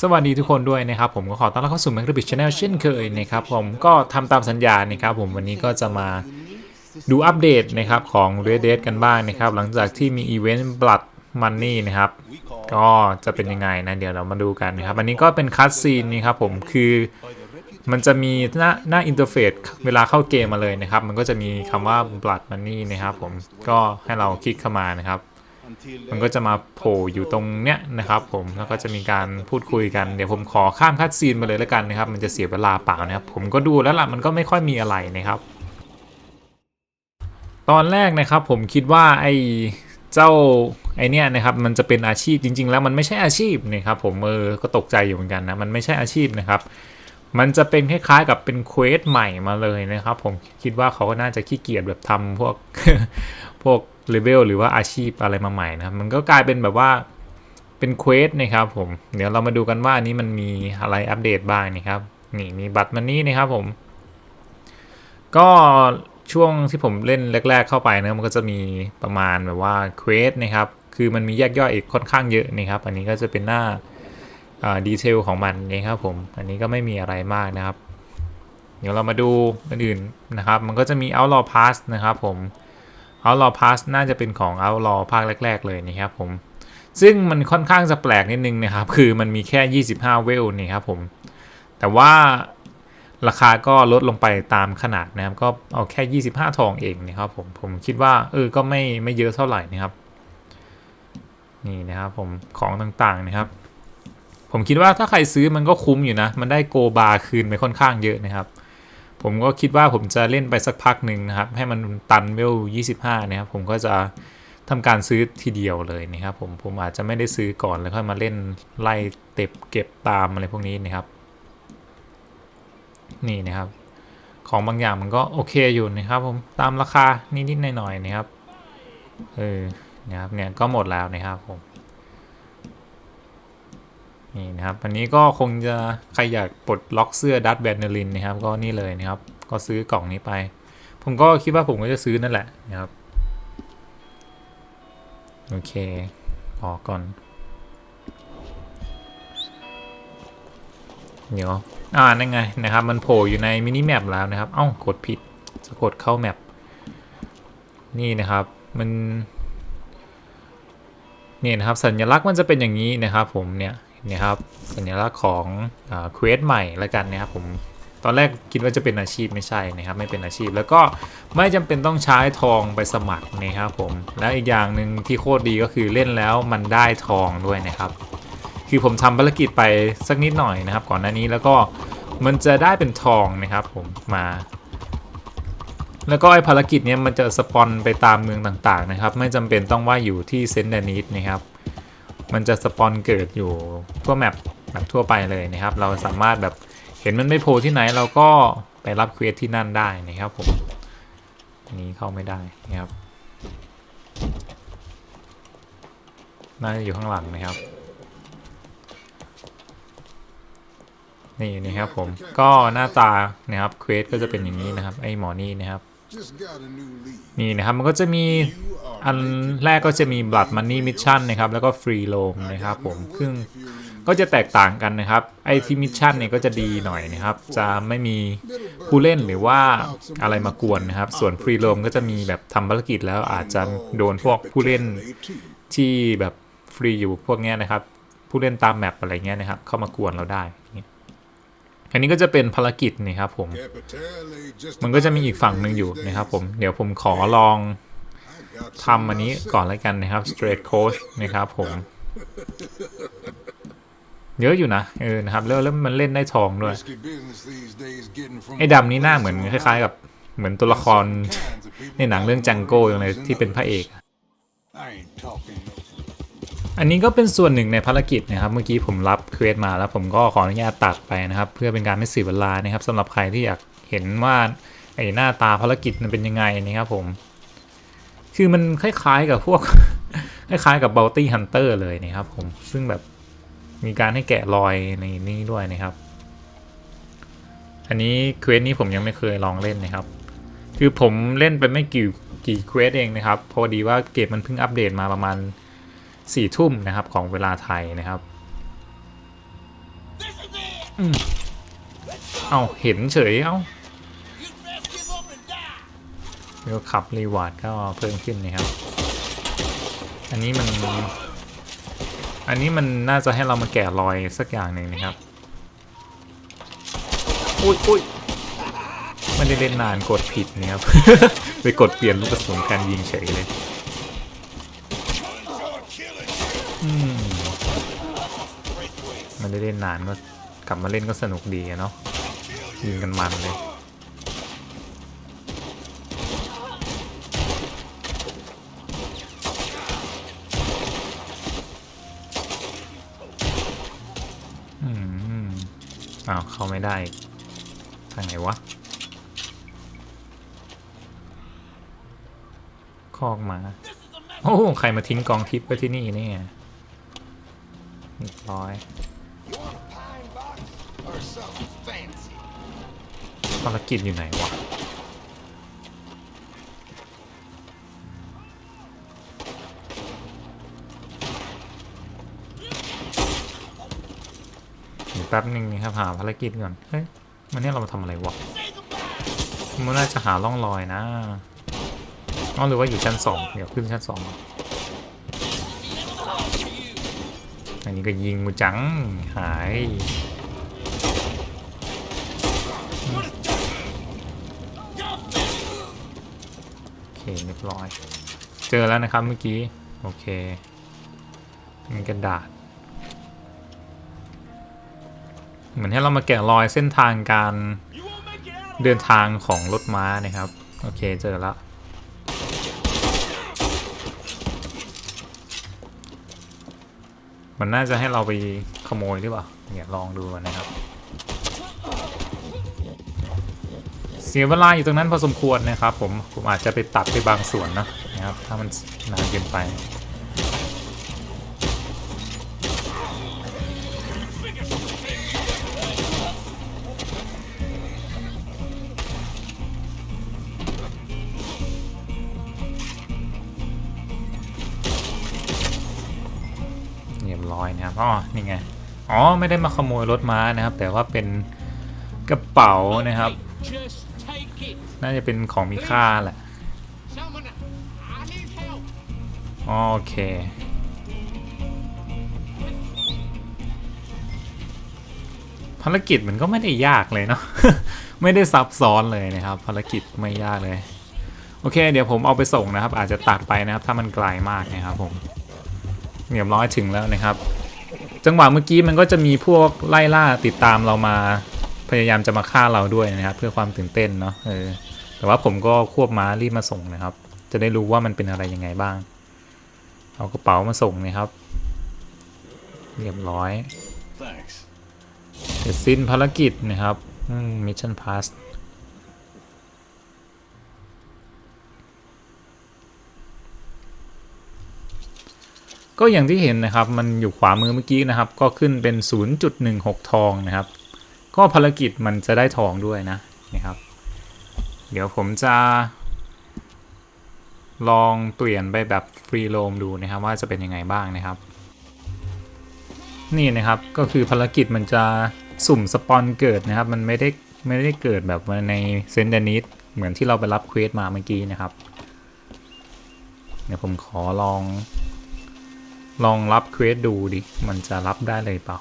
สวัสดีทุกคนด้วยนะครับ ผมก็ขอต้อนรับเข้าสู่ m a c r o b i t Channel เช่นเคยนะครับ ผมก็ทำตามสัญญานะครับ ผมวันนี้ก็จะมาดูอัปเดตนะครับของ Red Dead กันบ้างนะครับ หลังจากที่มีอีเวนต์ Blood Money นะครับ ก็จะเป็นยังไงนะเดี๋ยวเรามาดูกันนะครับ อันนี้ก็เป็นคัสซีนนี่ครับผมคือมันจะมีหน้าหน้าอินเทอร์เฟซเวลาเข้าเกมมาเลยนะครับ มันก็จะมีคำว่า Blood Money นะครับ ผมก็ให้เราคลิกเข้ามานะครับ มันก็จะมาโผล่อยู่ตรงเนี้ยนะครับ ผมแล้วก็จะมีการพูดคุยกันเดี๋ยวผมขอข้ามคัดซีนมาเลยแล้วกันนะครับ มันจะเสียเวลาเปล่านะครับ ผมก็ดูแล้วล่ะมันก็ไม่ค่อยมีอะไรนะครับ ตอนแรกนะครับ ผมคิดว่าไอ้เจ้าไอเนี้ยนะครับมันจะเป็นอาชีพจริง ๆ แล้วมันไม่ใช่อาชีพนะครับ ผมเออก็ตกใจอยู่เหมือนกันนะมันไม่ใช่อาชีพนะครับ มันจะเป็นคล้ายๆกับเป็นเควสใหม่มาเลยนะครับ ผมคิดว่าเขาก็น่าจะขี้เกียจแบบทำพวกพวก เลเวลหรือว่าอาชีพอะไรมาใหม่นะครับ มันก็กลายเป็นแบบว่าเป็นเควสนะครับผม เดี๋ยวเรามาดูกันว่าอันนี้มันมีอะไรอัปเดตบ้างนะครับ นี่มีบัตรมันนี่นะครับผม ก็ช่วงที่ผมเล่นแรก ๆ เข้าไปนะมันก็จะมีประมาณแบบว่าเควสนะครับ คือมันมีแยกย่อยอีกค่อนข้างเยอะนะครับ อันนี้ก็จะเป็นหน้าดีเทลของมันนะครับผม อันนี้ก็ไม่มีอะไรมากนะครับ เดี๋ยวเรามาดูอันอื่นนะครับ มันก็จะมี Outlaw Pass นะครับผม Outlaw Pass น่าจะเป็นของ Outlaw ภาคแรก ๆ เลยนะครับผม ซึ่งมันค่อนข้างจะแปลกนิดนึงนะครับ คือมันมีแค่ 25 เวลนี่ครับผม แต่ว่าราคาก็ลดลงไปตามขนาดนะครับ ก็เอาแค่ 25 ทองเองนะครับผม ผมคิดว่าเออ ก็ไม่ไม่เยอะเท่าไหร่นะครับ นี่นะครับผม ของต่างๆนะครับ ผมคิดว่าถ้าใครซื้อมันก็คุ้มอยู่นะ มันได้โกบาคืนไปค่อนข้างเยอะนะครับ ผมก็คิดว่าผมจะเล่นไปสักพักหนึ่งนะครับ ให้มันตันเวล 25 นะครับ ผมก็จะทำการซื้อทีเดียวเลยนะครับผมผมอาจจะไม่ได้ซื้อก่อนแล้วค่อยมาเล่นไล่เต็บเก็บตามอะไรพวกนี้นะครับ นี่นะครับ ของบางอย่างมันก็โอเคอยู่นะครับ ผมตามราคานิดๆหน่อยๆนะครับเออนะครับเนี่ยก็หมดแล้วนะครับผม นี่นะครับ อันนี้ก็คงจะใครอยากปลดล็อกเสื้อดัตแบนเนลินนะครับ ก็นี่เลยนะครับ ก็ซื้อกล่องนี้ไป ผมก็คิดว่าผมก็จะซื้อนั่นแหละนะครับ โอเคออก่อน เดี๋ยว อ่า นั่นไงนะครับ มันโผล่อยู่ในมินิแมปแล้วนะครับ เอ้า กดผิด จะกดเข้าแมป นี่นะครับ มันนี่นะครับสัญลักษณ์มันจะเป็นอย่างนี้นะครับผมเนี่ย นี่ยครับสัญลักษณ์ของเควสใหม่ล้วกันนะครับผมตอนแรกคิดว่าจะเป็นอาชีพไม่ใช่นะครับไม่เป็นอาชีพแล้วก็ไม่จำเป็นต้องใช้ทองไปสมัครนะครับผมแล้วอีกอย่างหนึ่งที่โคตรดีก็คือเล่นแล้วมันได้ทองด้วยนะครับ คือผมทำภารกิจไปสักนิดหน่อยนะครับ ก่อนหน้านี้แล้วก็มันจะได้เป็นทองนะครับผมมา แล้วก็ไอภารกิจเนี้ยมันจะสปอนไปตามเมืองต่างๆนะครับ ไม่จำเป็นต้องว่าอยู่ที่เซนต์เดนิสนะครับ มันจะสปอนเกิดอยู่ทั่วแมปแบบทั่วไปเลยนะครับ เราสามารถแบบเห็นมันไม่โผล่ที่ไหนเราก็ไปรับเควสที่นั่นได้นะครับผมอันนี้เข้าไม่ได้นะครับน่าจะอยู่ข้างหลังนะครับ นี่นะครับผมก็หน้าตานะครับเควสก็จะเป็นอย่างนี้นะครับ ไอหมอนี่นะครับ นี่นะครับมันก็จะมีอันแรกก็จะมี Blood Money Mission นะครับ แล้วก็ Free Roam นะครับผมซึ่งก็จะแตกต่างกันนะครับ ไอที่มิชชั่นเนี่ยก็จะดีหน่อยนะครับ จะไม่มีผู้เล่นหรือว่าอะไรมากวนนะครับ ส่วน Free Roam ก็จะมีแบบทำภารกิจแล้วอาจจะโดนพวกผู้เล่นที่แบบฟรีอยู่พวกเนี้ยนะครับ ผู้เล่นตามแมปอะไรเงี้ยนะครับ เข้ามากวนเราได้ อันนี้ก็จะเป็นภารกิจนะครับผม มันก็จะมีอีกฝั่งหนึ่งอยู่นะครับผม เดี๋ยวผมขอลองทำอันนี้ก่อนแล้วกันนะครับ straight coach นะครับผม เยอะอยู่นะ เออ นะครับ แล้วแล้วมันเล่นได้ทองด้วย ไอ้ดำนี้หน้าเหมือนคล้ายๆกับเหมือนตัวละครในหนังเรื่องจังโก้อย่างไรที่เป็นพระเอก อันนี้ก็เป็นส่วนหนึ่งในภารกิจนะครับ เมื่อกี้ผมรับเควสมาแล้วผมก็ขออนุญาตตัดไปนะครับ เพื่อเป็นการไม่เสียเวลานะครับสำหรับใครที่อยากเห็นว่าไอ้หน้าตาภารกิจมันเป็นยังไงนะครับผม คือมันคล้ายๆกับพวกคล้ายๆกับ Bounty Hunter เลยนะครับผมซึ่งแบบมีการให้แกะรอยในนี้ด้วยนะครับ อันนี้เควสนี้ผมยังไม่เคยลองเล่นนะครับ คือผมเล่นไปไม่กี่กี่เควสเองนะครับ พอดีว่าเกมมันเพิ่งอัปเดตมาประมาณ สี่ทุ่มนะครับของเวลาไทยนะครับอเอาเห็นเฉย เอ้าเดี๋ยวขับรีวาร์ดก็เพิ่มขึ้นนะครับ อันนี้มัน อันนี้มันน่าจะให้เรามาแกะรอยสักอย่างหนึ่งนะครับ อุ้ยอุ้ยไม่ได้เล่นนานกดผิดนี่ยครับ ไปกดเปลี่ยนลูกกระสุนการยิงเฉยเลย มไม่ได้เล่นนานก็กลับมาเล่นก็สนุกดีอะเนาะยิงกันมันเลยอืมอ้าวเข้าไม่ได้ ทางไหนวะ คอกมา โอ้ ใครมาทิ้งกองทิพย์ไว้ที่นี่เนี่ย รียบร้อยภารกิจอยู่ไหนวะเดี๋ยวแป๊บหนึงนะครับหาภารกิจก่อน เฮ้ย มันเนี่ยเรามาทำอะไรวะ มันน่าจะหาร่องรอยนะอ๋อหรือว่าอยู่ชั้นสองเดี๋ยวขึ้นชั้นสอง อันนี้ก็ยิงมูจังหายโอเคเรียบร้อย เจอแล้วนะครับเมื่อกี้ โอเคมีกระดาษ เหมือนให้เรามาแกะรอยเส้นทางการเดินทางของรถม้านะครับ โอเคเจอแล้ว มันน่าจะให้เราไปขโมยหรือเปล่าเนี่ยลองดูนนะครับ เสียเวลาอยู่ตรงนั้นพอสมควรนะครับ ผมผมอาจจะไปตัดไปบางส่วนนะนะครับ ถ้ามันนานเกินไป อ๋อนี่ไง อ๋อ ไม่ได้มาขโมยรถม้านะครับ แต่ว่าเป็นกระเป๋านะครับ น่าจะเป็นของมีค่าแหละโอเค ภารกิจมันก็ไม่ได้ยากเลยเนาะ ไม่ได้ซับซ้อนเลยนะครับ ภารกิจไม่ยากเลย โอเค เดี๋ยวผมเอาไปส่งนะครับ อาจจะตัดไปนะครับ ถ้ามันไกลมากนะครับผมเรียบร้อยถึงแล้วนะครับ จังหวะเมื่อกี้มันก็จะมีพวกไล่ล่าติดตามเรามาพยายามจะมาฆ่าเราด้วยนะครับ เพื่อความตื่นเต้นเนาะเออแต่ว่าผมก็ควบม้ารีบมาส่งนะครับ จะได้รู้ว่ามันเป็นอะไรยังไงบ้าง เอากระเป๋ามาส่งนะครับ เรียบร้อยเสร็จสิ้นภารกิจนะครับมิชชั่นพาส ก็อย่างที่เห็นนะครับมันอยู่ขวามือเมื่อกี้นะครับ ก็ขึ้นเป็น 0.16 ทองนะครับ ก็ภารกิจมันจะได้ทองด้วยนะนะครับ เดี๋ยวผมจะ ลองเปลี่ยนไปแบบฟรีโรมดูนะครับ ว่าจะเป็นยังไงบ้างนะครับ นี่นะครับก็คือภารกิจมันจะสุ่มสปอนเกิดนะครับ มันไม่ได้ไม่ได้เกิดแบบในเซนเดนิสเหมือนที่เราไปรับเควสมาเมื่อกี้นะครับเดี๋ยวผมขอลอง ลองรับเควสดูดิ มันจะรับได้เลยเปล่า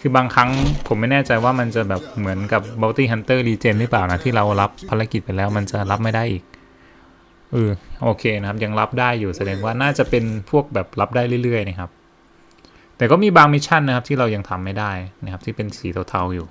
คือบางครั้งผมไม่แน่ใจว่ามันจะแบบเหมือนกับ Bounty Hunter Regen หรือเปล่านะ ที่เรารับภารกิจไปแล้วมันจะรับไม่ได้อีก เออ โอเคนะครับ ยังรับได้อยู่แสดงว่าน่าจะเป็นพวกแบบรับได้เรื่อยๆนะครับ แต่ก็มีบางมิชชั่นนะครับที่เรายังทำไม่ได้นะครับ ที่เป็นสีเทาๆอยู่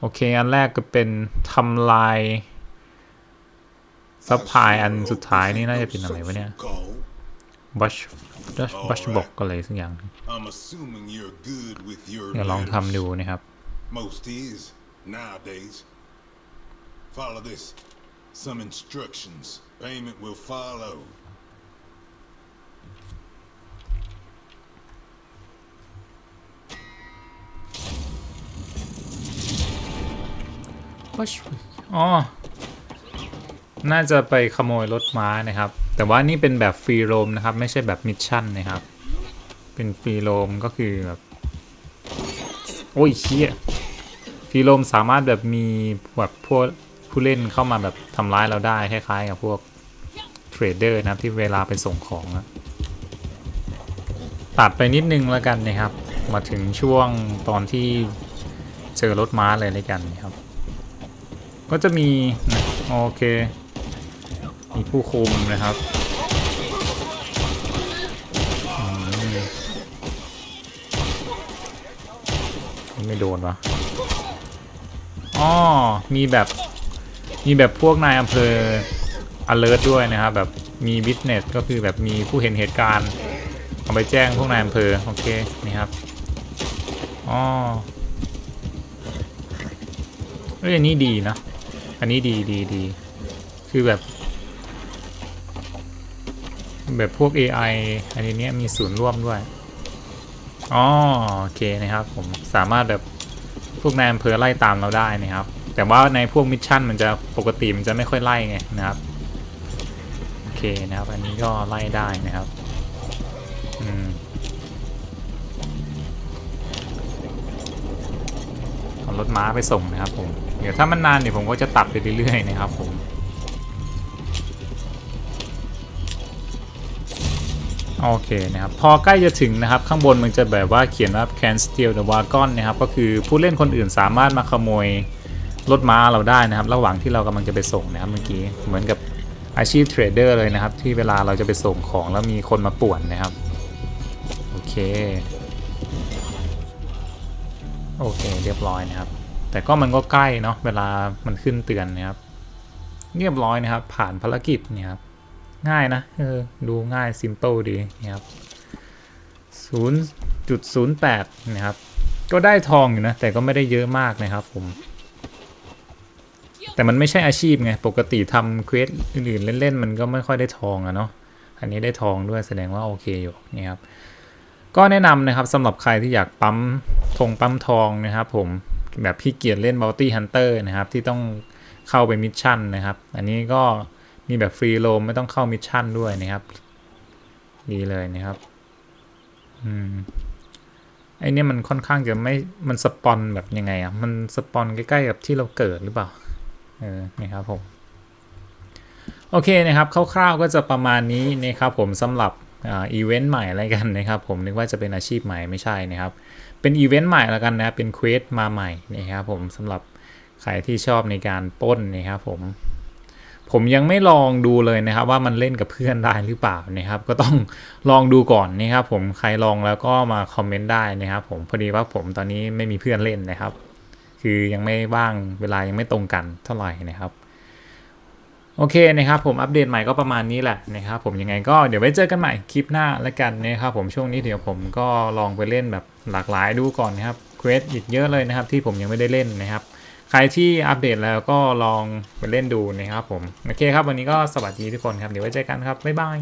โอเค อันแรกก็เป็นทำลายซัพพลายอันสุดท้ายนี่น่าจะเป็นอะไรวะเนี่ย บัชบัชบัชบอกอะไรสักอย่าง I'm assuming you're good with your เดี๋ยวลอง letters. ทำดูนะครับ Most is nowadays. Follow this. Some instructions. Payment will follow. บัชอ๋อ น่าจะไปขโมยรถม้านะครับ แต่ว่านี่เป็นแบบฟรีโรมนะครับ ไม่ใช่แบบมิชชั่นนะครับ เป็นฟรีโรมก็คือแบบโอ้ยเชี่ยฟรีโรมสามารถแบบมีแบบพวกผู้เล่นเข้ามาแบบทำร้ายเราได้คล้ายๆกับพวกเทรดเดอร์นะครับที่เวลาไปส่งของอะตัดไปนิดนึงแล้วกันนะครับ มาถึงช่วงตอนที่เจอรถม้าเลยเลยกันนะครับ ก็จะมีโอเค มีผู้คุมนะครับไม่โดนวะอ๋อมีแบบมีแบบพวกนายอำเภอ alert ด้วยนะครับ แบบมี witness ก็คือแบบมีผู้เห็นเหตุการณ์เอาไปแจ้งพวกนายอำเภอ โอเค นี่ครับอ๋อเอ้ยอันนี้ดีนะ อันนี้ดีดีดี คือแบบ แบบพวก AI อันนี้เนี้ยมีศูนย์ร่วมด้วย อ๋อโอเคนะครับผมสามารถแบบพวกนายอำเภอไล่ตามเราได้นะครับ แต่ว่าในพวกมิชชั่นมันจะปกติมันจะไม่ค่อยไล่ไงนะครับโอเคนะครับ อันนี้ก็ไล่ได้นะครับอืมเอารถม้าไปส่งนะครับผมเดี๋ยวถ้ามันนานเดี๋ยวผมก็จะตัดไปเรื่อยๆนะครับผม โอเคนะครับ พอใกล้จะถึงนะครับ ข้างบนมันจะแบบว่าเขียนว่า can steal the wagon นะครับ ก็คือผู้เล่นคนอื่นสามารถมาขโมยรถม้าเราได้นะครับ ระหว่างที่เรากำลังจะไปส่งนะครับเมื่อกี้ เหมือนกับอาชีพเทรดเดอร์เลยนะครับ ที่เวลาเราจะไปส่งของแล้วมีคนมาป่วนนะครับ โอเค โอเค เรียบร้อยนะครับ แต่ก็มันก็ใกล้เนาะ เวลามันขึ้นเตือนนะครับ เรียบร้อยนะครับ ผ่านภารกิจนี่ครับ ง่ายนะเออดูง่าย simple ดีนะครับ0.08 นะครับ ก็ได้ทองอยู่นะ แต่ก็ไม่ได้เยอะมากนะครับผม แต่มันไม่ใช่อาชีพไง ปกติทำเควสอื่นๆ เล่น ๆ มันก็ไม่ค่อยได้ทองอะเนาะ อันนี้ได้ทองด้วยแสดงว่าโอเคอยู่นี่ครับ ก็แนะนำนะครับสำหรับใครที่อยากปั๊มทงปั๊มทองนะครับผม แบบพี่เกียรเล่น Bounty Hunter นะครับ ที่ต้องเข้าไปมิชชั่นนะครับ อันนี้ก็ มีแบบฟรีโลมไม่ต้องเข้ามิชชั่นด้วยนะครับ ดีเลยนะครับอืมไอเนี้ยมันค่อนข้างจะไม่ มันสปอนแบบยังไงอะ่ะ มันสปอนใกล้ๆกับที่เราเกิดหรือเปล่า เออนี่ครับผม โอเคนะครับคร่าวๆก็จะประมาณนี้นะครับผมสำหรับอ่าอีเวนต์ใหม่อะไรกันนะครับ ผมนึกว่าจะเป็นอาชีพใหม่ไม่ใช่นะครับ เป็นอีเวนต์ใหม่แล้วกันนะ เป็นเควสมาใหม่นะครับผมสำหรับใครที่ชอบในการป้นนะครับผม ผมยังไม่ลองดูเลยนะครับ ว่ามันเล่นกับเพื่อนได้หรือเปล่านะครับ ก็ต้องลองดูก่อนนะครับ ผมใครลองแล้วก็มาคอมเมนต์ได้นะครับ ผมพอดีว่าผมตอนนี้ไม่มีเพื่อนเล่นนะครับ คือยังไม่ว่างเวลายังไม่ตรงกันเท่าไหร่นะครับโอเคนะครับผมอัปเดตใหม่ก็ประมาณนี้แหละนะครับผมยังไงก็เดี๋ยวไว้เจอกันใหม่คลิปหน้าแล้วกันนะครับผมช่วงนี้เดี๋ยวผมก็ลองไปเล่นแบบหลากหลายดูก่อนนะครับเควสอีกเยอะเลยนะครับ ที่ผมยังไม่ได้เล่นนะครับ ใครที่อัปเดตแล้วก็ลองไปเล่นดูนะครับผม โอเคครับ วันนี้ก็สวัสดีทุกคนครับ เดี๋ยวไว้เจอกันครับ บ๊ายบาย